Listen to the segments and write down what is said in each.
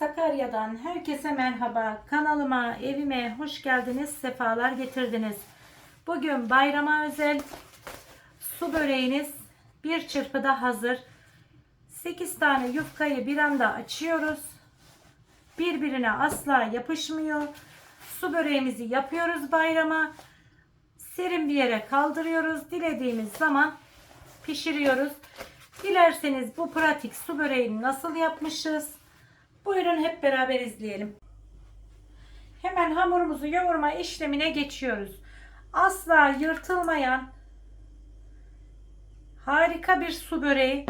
Sakarya'dan herkese merhaba. Kanalıma, evime hoş geldiniz, sefalar getirdiniz. Bugün bayrama özel su böreğiniz bir çırpıda hazır. 8 tane yufkayı bir anda açıyoruz. Birbirine asla yapışmıyor. Su böreğimizi yapıyoruz bayrama. Serin bir yere kaldırıyoruz. Dilediğimiz zaman pişiriyoruz. Dilerseniz bu pratik su böreğini nasıl yapmışız? Buyurun hep beraber izleyelim. Hemen hamurumuzu yoğurma işlemine geçiyoruz. Asla yırtılmayan harika bir su böreği.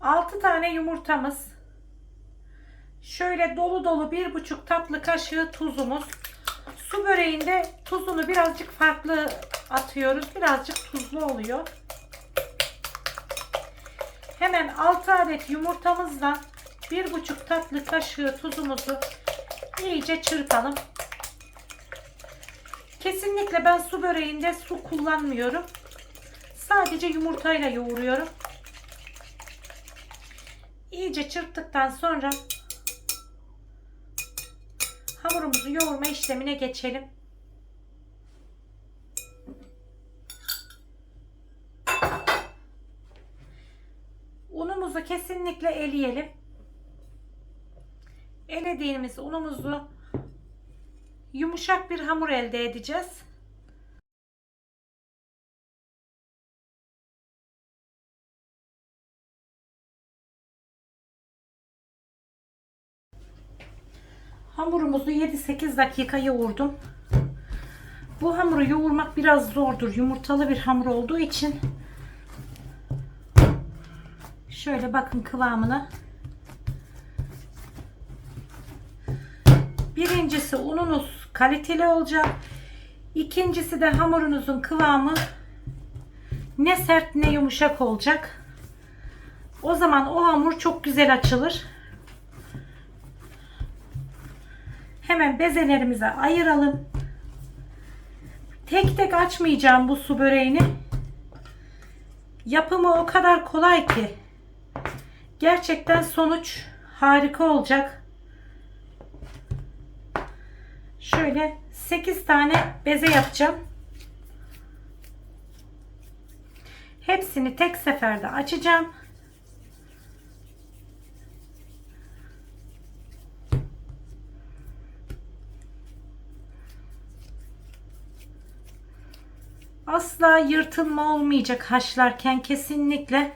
6 tane yumurtamız. Şöyle dolu dolu bir buçuk tatlı kaşığı tuzumuz. Su böreğinde tuzunu birazcık farklı atıyoruz. Birazcık tuzlu oluyor. Hemen 6 adet yumurtamızla bir buçuk tatlı kaşığı tuzumuzu iyice çırpalım. Kesinlikle ben su böreğinde su kullanmıyorum. Sadece yumurtayla yoğuruyorum. İyice çırptıktan sonra hamurumuzu yoğurma işlemine geçelim. Unumuzu kesinlikle eleyelim. Elediğimiz unumuzu yumuşak bir hamur elde edeceğiz. Hamurumuzu 7-8 dakika yoğurdum. Bu hamuru yoğurmak biraz zordur. Yumurtalı bir hamur olduğu için şöyle bakın kıvamına. Birincisi ununuz kaliteli olacak. İkincisi de hamurunuzun kıvamı ne sert ne yumuşak olacak. O zaman o hamur çok güzel açılır. Hemen bezelerimize ayıralım. Tek tek açmayacağım bu su böreğini. Yapımı o kadar kolay ki. Gerçekten sonuç harika olacak. Şöyle 8 tane beze yapacağım. Hepsini tek seferde açacağım. Asla yırtılma olmayacak haşlarken kesinlikle.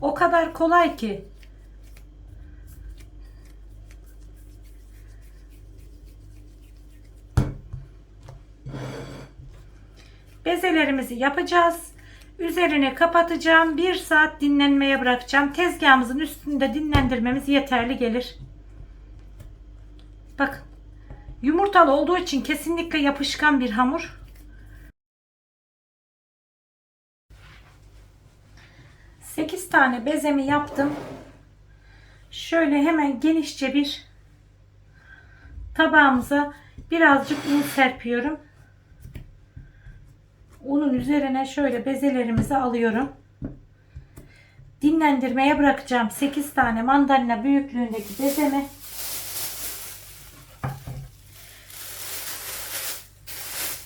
O kadar kolay ki. Bezelerimizi yapacağız. Üzerine kapatacağım. Bir saat dinlenmeye bırakacağım. Tezgahımızın üstünde dinlendirmemiz yeterli gelir. Bakın. Yumurtalı olduğu için kesinlikle yapışkan bir hamur. Sekiz tane bezemi yaptım. Şöyle hemen genişçe bir tabağımıza birazcık un serpiyorum. Unun üzerine şöyle bezelerimizi alıyorum. Dinlendirmeye bırakacağım 8 tane mandalina büyüklüğündeki bezemi.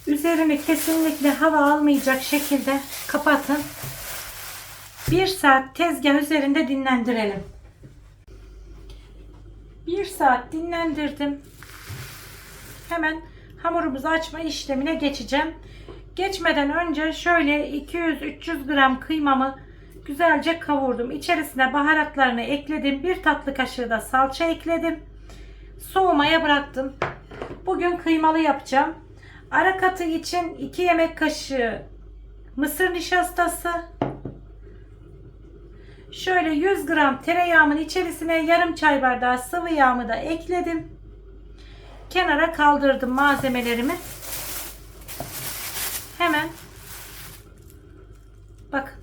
Üzerini kesinlikle hava almayacak şekilde kapatın. 1 saat tezgah üzerinde dinlendirelim. 1 saat dinlendirdim. Hemen hamurumuzu açma işlemine geçeceğim. Geçmeden önce şöyle 200-300 gram kıymamı güzelce kavurdum. İçerisine baharatlarını ekledim. Bir tatlı kaşığı da salça ekledim. Soğumaya bıraktım. Bugün kıymalı yapacağım. Ara katı için 2 yemek kaşığı mısır nişastası. Şöyle 100 gram tereyağımın içerisine yarım çay bardağı sıvı yağımı da ekledim. Kenara kaldırdım malzemelerimi. Hemen bak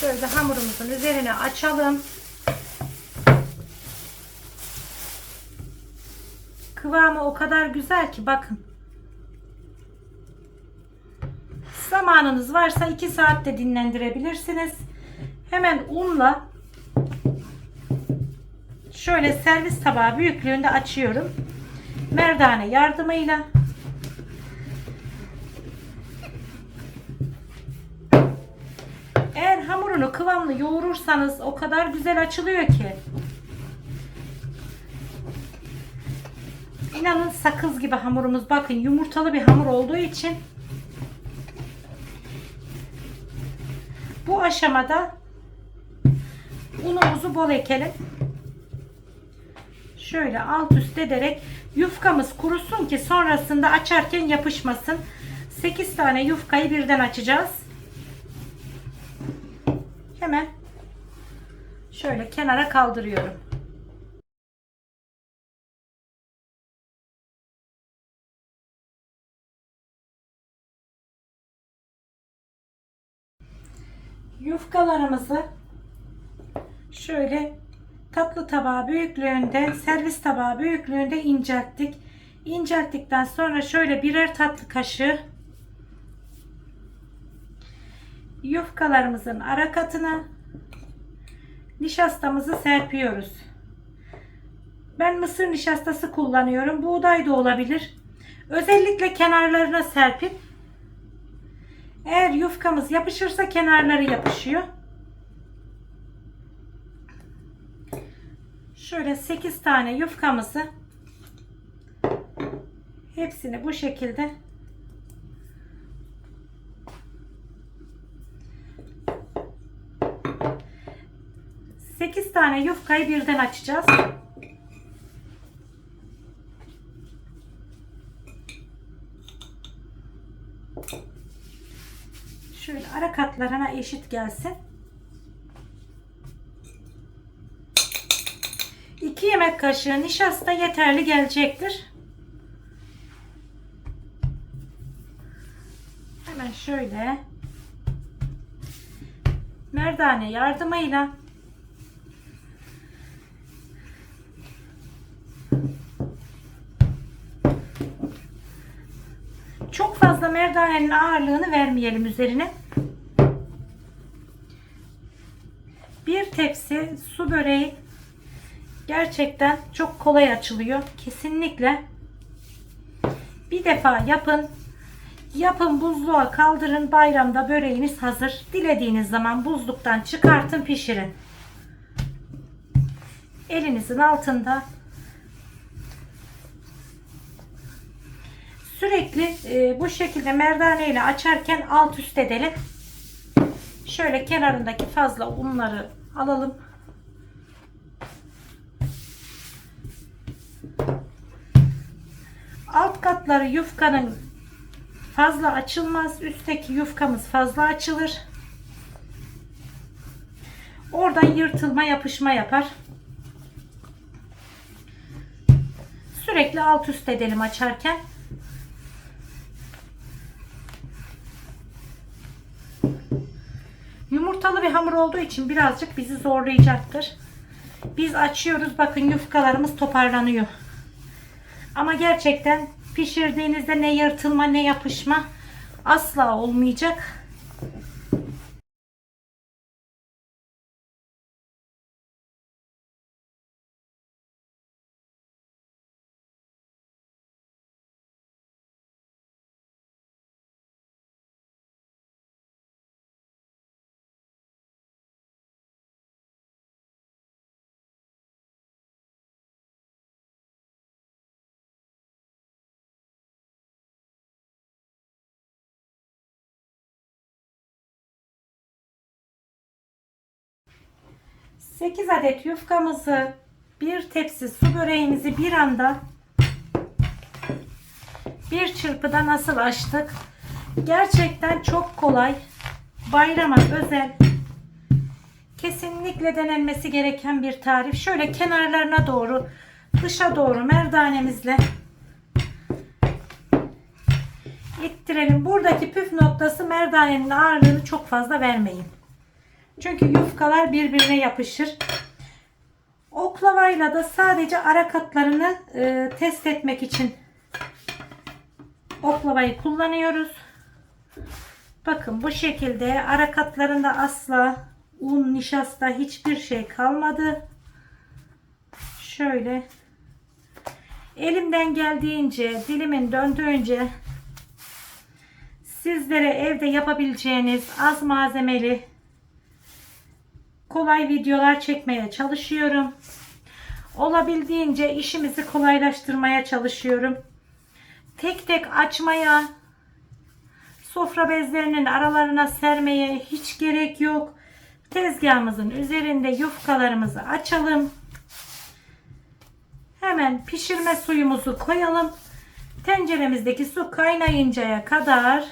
şöyle hamurumuzun üzerine açalım. Kıvamı o kadar güzel ki bakın. Zamanınız varsa 2 saat de dinlendirebilirsiniz. Hemen unla şöyle servis tabağı büyüklüğünde açıyorum. Merdane yardımıyla Eğer hamurunu kıvamlı yoğurursanız o kadar güzel açılıyor ki. İnanın sakız gibi hamurumuz. Bakın yumurtalı bir hamur olduğu için bu aşamada unumuzu bol ekelim. Şöyle alt üst ederek yufkamız kurusun ki sonrasında açarken yapışmasın. 8 tane yufkayı birden açacağız. Hemen şöyle kenara kaldırıyorum. Yufkalarımızı şöyle tatlı tabağı büyüklüğünde, servis tabağı büyüklüğünde incelttik. İncelttikten sonra şöyle birer tatlı kaşığı yufkalarımızın ara katına nişastamızı serpiyoruz. Ben mısır nişastası kullanıyorum. Buğday da olabilir. Özellikle kenarlarına serpin. Eğer yufkamız yapışırsa kenarları yapışıyor. Şöyle 8 tane yufkamızı hepsini bu şekilde Sekiz tane yufkayı birden açacağız. Şöyle ara katlarına eşit gelsin. 2 yemek kaşığı nişasta yeterli gelecektir. Hemen şöyle merdane yardımıyla çok fazla merdanenin ağırlığını vermeyelim üzerine. Bir tepsi su böreği gerçekten çok kolay açılıyor. Kesinlikle bir defa yapın. Yapın buzluğa kaldırın. Bayramda böreğiniz hazır. Dilediğiniz zaman buzluktan çıkartın pişirin. Elinizin altında sürekli e, bu şekilde merdane ile açarken alt üst edelim. Şöyle kenarındaki fazla unları alalım. Alt katları yufkanın fazla açılmaz. Üstteki yufkamız fazla açılır. Oradan yırtılma yapışma yapar. Sürekli alt üst edelim açarken. Yumurtalı bir hamur olduğu için birazcık bizi zorlayacaktır. Biz açıyoruz. Bakın yufkalarımız toparlanıyor. Ama gerçekten pişirdiğinizde ne yırtılma ne yapışma asla olmayacak. Sekiz adet yufkamızı bir tepsi su böreğimizi bir anda bir çırpıda nasıl açtık? Gerçekten çok kolay. Bayrama özel. Kesinlikle denenmesi gereken bir tarif. Şöyle kenarlarına doğru, dışa doğru merdanemizle ittirelim. Buradaki püf noktası merdanenin ağırlığını çok fazla vermeyin. Çünkü yufkalar birbirine yapışır. Oklavayla da sadece ara katlarını e, test etmek için oklavayı kullanıyoruz. Bakın bu şekilde ara katlarında asla un, nişasta hiçbir şey kalmadı. Şöyle elimden geldiğince, dilimin döndüğünce sizlere evde yapabileceğiniz az malzemeli kolay videolar çekmeye çalışıyorum. Olabildiğince işimizi kolaylaştırmaya çalışıyorum. Tek tek açmaya, sofra bezlerinin aralarına sermeye hiç gerek yok. Tezgahımızın üzerinde yufkalarımızı açalım. Hemen pişirme suyumuzu koyalım. Tenceremizdeki su kaynayıncaya kadar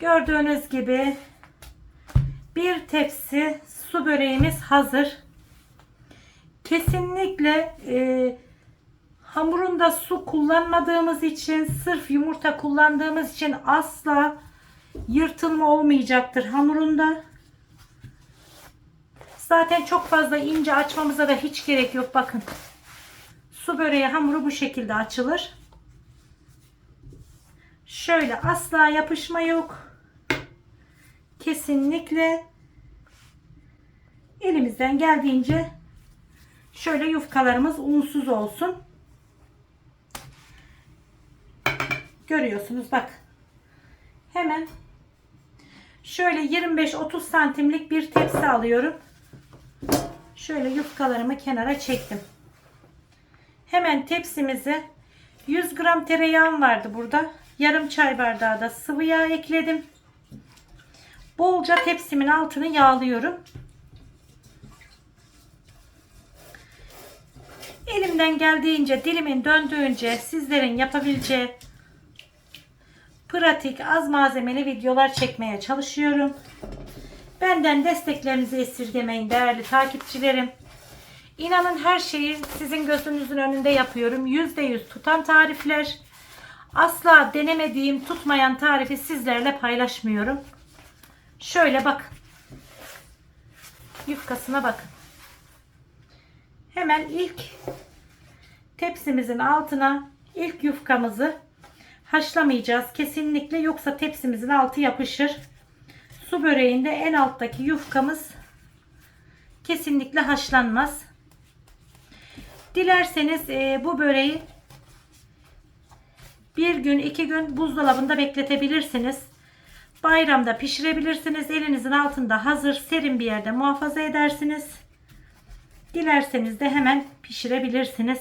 gördüğünüz gibi bir tepsi su böreğimiz hazır. Kesinlikle e, hamurunda su kullanmadığımız için sırf yumurta kullandığımız için asla yırtılma olmayacaktır hamurunda. Zaten çok fazla ince açmamıza da hiç gerek yok. Bakın. Su böreği hamuru bu şekilde açılır. Şöyle asla yapışma yok. Kesinlikle elimizden geldiğince şöyle yufkalarımız unsuz olsun. Görüyorsunuz bak. Hemen şöyle 25-30 santimlik bir tepsi alıyorum. Şöyle yufkalarımı kenara çektim. Hemen tepsimize 100 gram tereyağım vardı burada. Yarım çay bardağı da sıvı yağ ekledim. Bolca tepsimin altını yağlıyorum. Elimden geldiğince, dilimin döndüğünce sizlerin yapabileceği pratik, az malzemeli videolar çekmeye çalışıyorum. Benden desteklerinizi esirgemeyin değerli takipçilerim. İnanın her şeyi sizin gözünüzün önünde yapıyorum. %100 tutan tarifler. Asla denemediğim, tutmayan tarifi sizlerle paylaşmıyorum. Şöyle bakın. Yufkasına bakın. Hemen ilk tepsimizin altına ilk yufkamızı haşlamayacağız kesinlikle yoksa tepsimizin altı yapışır. Su böreğinde en alttaki yufkamız kesinlikle haşlanmaz. Dilerseniz e, bu böreği bir gün iki gün buzdolabında bekletebilirsiniz. Bayramda pişirebilirsiniz. Elinizin altında hazır serin bir yerde muhafaza edersiniz. Dilerseniz de hemen pişirebilirsiniz.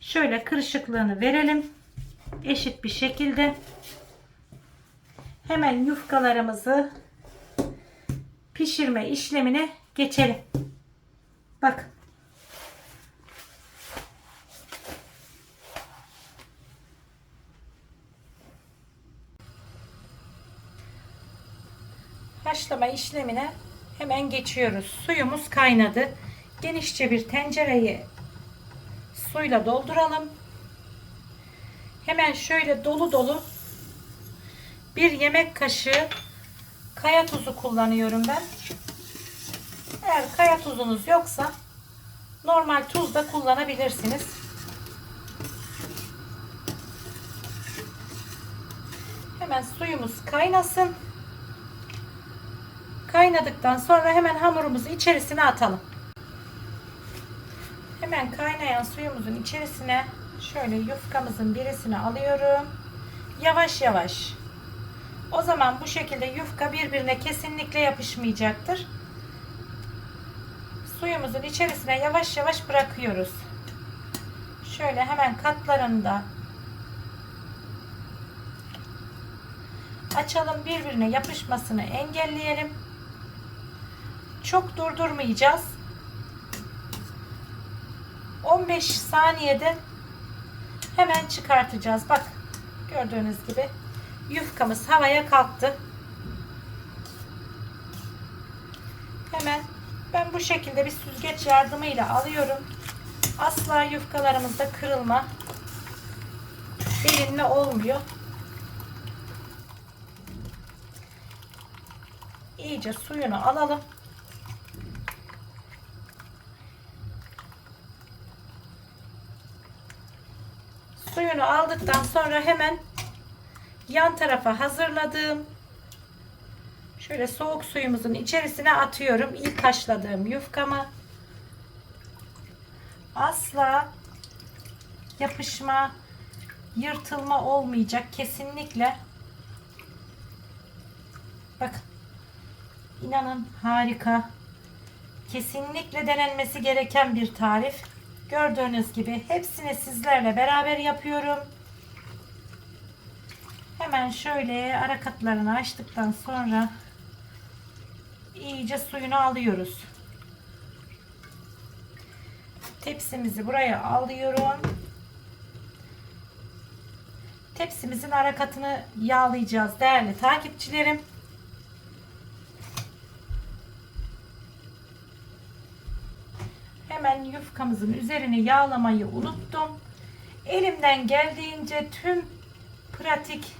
Şöyle kırışıklığını verelim. Eşit bir şekilde. Hemen yufkalarımızı pişirme işlemine geçelim. Bakın. Haşlama işlemine hemen geçiyoruz. Suyumuz kaynadı. Genişçe bir tencereyi suyla dolduralım. Hemen şöyle dolu dolu bir yemek kaşığı kaya tuzu kullanıyorum ben. Eğer kaya tuzunuz yoksa normal tuz da kullanabilirsiniz. Hemen suyumuz kaynasın. Kaynadıktan sonra hemen hamurumuzu içerisine atalım. Hemen kaynayan suyumuzun içerisine şöyle yufkamızın birisini alıyorum. Yavaş yavaş. O zaman bu şekilde yufka birbirine kesinlikle yapışmayacaktır. Suyumuzun içerisine yavaş yavaş bırakıyoruz. Şöyle hemen katlarında açalım birbirine yapışmasını engelleyelim. Çok durdurmayacağız. 15 saniyede hemen çıkartacağız. Bak gördüğünüz gibi yufkamız havaya kalktı. Hemen ben bu şekilde bir süzgeç yardımıyla alıyorum. Asla yufkalarımızda kırılma delinme olmuyor. İyice suyunu alalım. Suyunu aldıktan sonra hemen yan tarafa hazırladığım Şöyle soğuk suyumuzun içerisine atıyorum. İlk haşladığım yufkamı. Asla yapışma, yırtılma olmayacak kesinlikle. Bakın. İnanın harika. Kesinlikle denenmesi gereken bir tarif. Gördüğünüz gibi hepsini sizlerle beraber yapıyorum. Hemen şöyle ara katlarını açtıktan sonra iyice suyunu alıyoruz. Tepsimizi buraya alıyorum. Tepsimizin ara katını yağlayacağız değerli takipçilerim. Hemen yufkamızın üzerini yağlamayı unuttum. Elimden geldiğince tüm pratik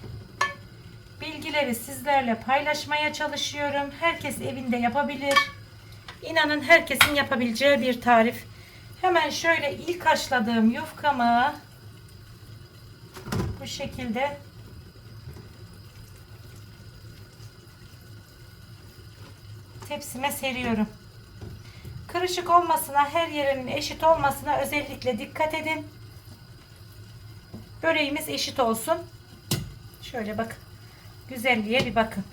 bilgileri sizlerle paylaşmaya çalışıyorum. Herkes evinde yapabilir. İnanın herkesin yapabileceği bir tarif. Hemen şöyle ilk haşladığım yufkamı bu şekilde tepsime seriyorum. Kırışık olmasına, her yerinin eşit olmasına özellikle dikkat edin. Böreğimiz eşit olsun. Şöyle bakın. Güzelliğe bir bakın.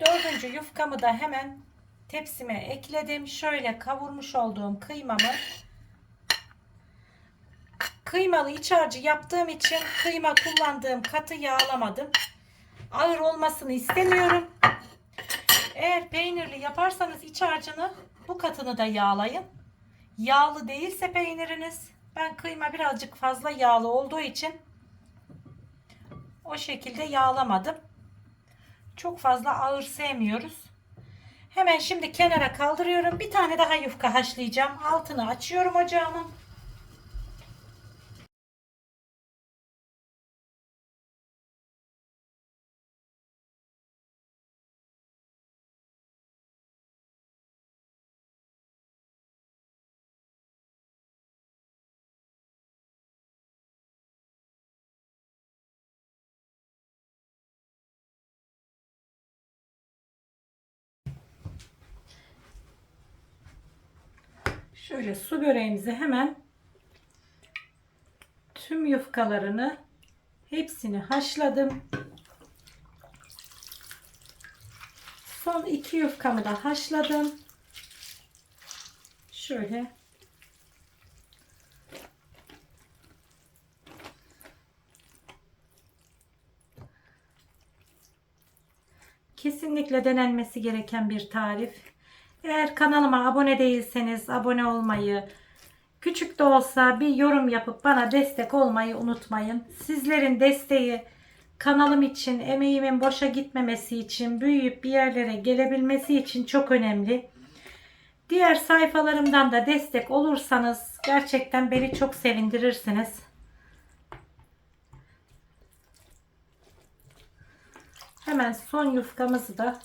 Dördüncü yufkamı da hemen tepsime ekledim. Şöyle kavurmuş olduğum kıymamı kıymalı iç harcı yaptığım için kıyma kullandığım katı yağlamadım. Ağır olmasını istemiyorum. Eğer peynirli yaparsanız iç harcını bu katını da yağlayın. Yağlı değilse peyniriniz ben kıyma birazcık fazla yağlı olduğu için o şekilde yağlamadım. Çok fazla ağır sevmiyoruz. Hemen şimdi kenara kaldırıyorum. Bir tane daha yufka haşlayacağım. Altını açıyorum ocağımın. Şöyle su böreğimizi hemen tüm yufkalarını hepsini haşladım. Son iki yufkamı da haşladım. Şöyle kesinlikle denenmesi gereken bir tarif. Eğer kanalıma abone değilseniz abone olmayı, küçük de olsa bir yorum yapıp bana destek olmayı unutmayın. Sizlerin desteği kanalım için, emeğimin boşa gitmemesi için, büyüyüp bir yerlere gelebilmesi için çok önemli. Diğer sayfalarımdan da destek olursanız gerçekten beni çok sevindirirsiniz. Hemen son yufkamızı da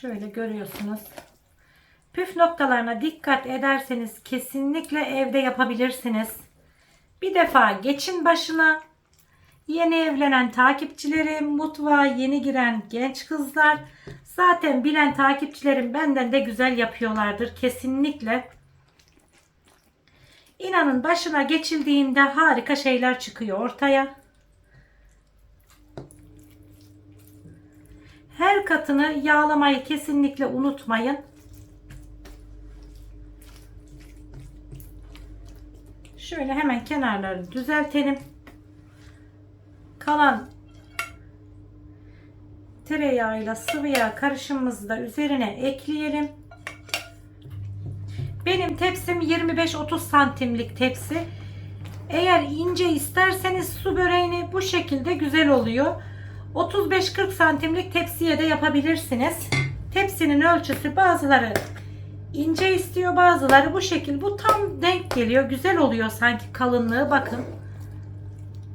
Şöyle görüyorsunuz. Püf noktalarına dikkat ederseniz kesinlikle evde yapabilirsiniz. Bir defa geçin başına. Yeni evlenen takipçilerim, mutfağa yeni giren genç kızlar, zaten bilen takipçilerim benden de güzel yapıyorlardır kesinlikle. İnanın başına geçildiğinde harika şeyler çıkıyor ortaya. Her katını yağlamayı kesinlikle unutmayın. Şöyle hemen kenarlarını düzeltelim. Kalan tereyağıyla sıvı yağ karışımımızı da üzerine ekleyelim. Benim tepsim 25-30 santimlik tepsi. Eğer ince isterseniz su böreğini bu şekilde güzel oluyor. 35-40 santimlik tepsiye de yapabilirsiniz. Tepsinin ölçüsü bazıları ince istiyor bazıları bu şekil. Bu tam denk geliyor. Güzel oluyor sanki kalınlığı bakın.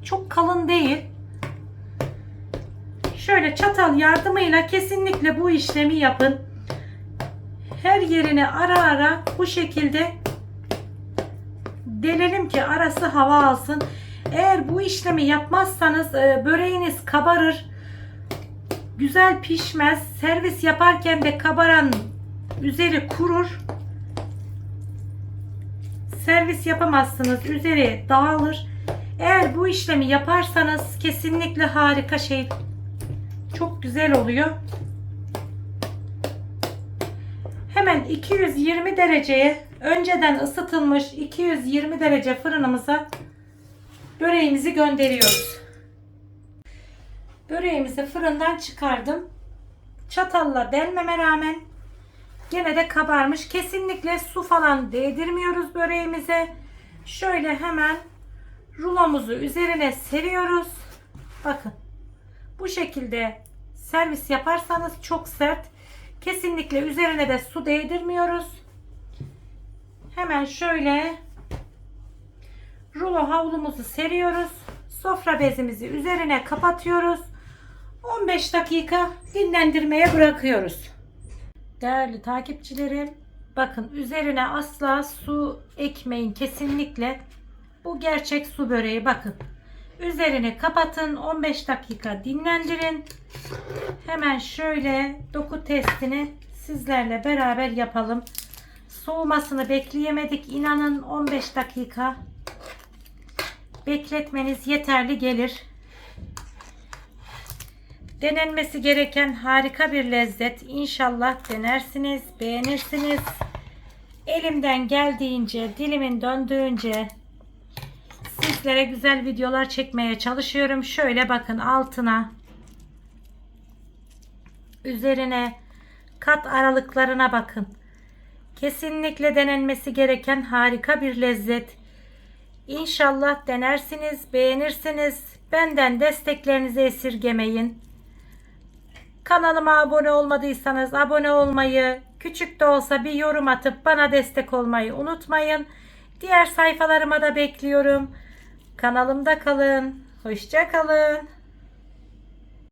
Çok kalın değil. Şöyle çatal yardımıyla kesinlikle bu işlemi yapın. Her yerini ara ara bu şekilde delelim ki arası hava alsın. Eğer bu işlemi yapmazsanız e, böreğiniz kabarır. Güzel pişmez. Servis yaparken de kabaran üzeri kurur. Servis yapamazsınız. Üzeri dağılır. Eğer bu işlemi yaparsanız kesinlikle harika şey. Çok güzel oluyor. Hemen 220 dereceye önceden ısıtılmış 220 derece fırınımıza böreğimizi gönderiyoruz. Böreğimizi fırından çıkardım. Çatalla delmeme rağmen gene de kabarmış. Kesinlikle su falan değdirmiyoruz böreğimize. Şöyle hemen rulomuzu üzerine seriyoruz. Bakın. Bu şekilde servis yaparsanız çok sert. Kesinlikle üzerine de su değdirmiyoruz. Hemen şöyle rulo havlumuzu seriyoruz. Sofra bezimizi üzerine kapatıyoruz. 15 dakika dinlendirmeye bırakıyoruz. Değerli takipçilerim, bakın üzerine asla su ekmeyin kesinlikle. Bu gerçek su böreği bakın. Üzerini kapatın 15 dakika dinlendirin. Hemen şöyle doku testini sizlerle beraber yapalım. Soğumasını bekleyemedik. İnanın 15 dakika bekletmeniz yeterli gelir. Denenmesi gereken harika bir lezzet. İnşallah denersiniz, beğenirsiniz. Elimden geldiğince, dilimin döndüğünce sizlere güzel videolar çekmeye çalışıyorum. Şöyle bakın altına üzerine kat aralıklarına bakın. Kesinlikle denenmesi gereken harika bir lezzet. İnşallah denersiniz, beğenirsiniz. Benden desteklerinizi esirgemeyin. Kanalıma abone olmadıysanız abone olmayı, küçük de olsa bir yorum atıp bana destek olmayı unutmayın. Diğer sayfalarıma da bekliyorum. Kanalımda kalın. Hoşça kalın.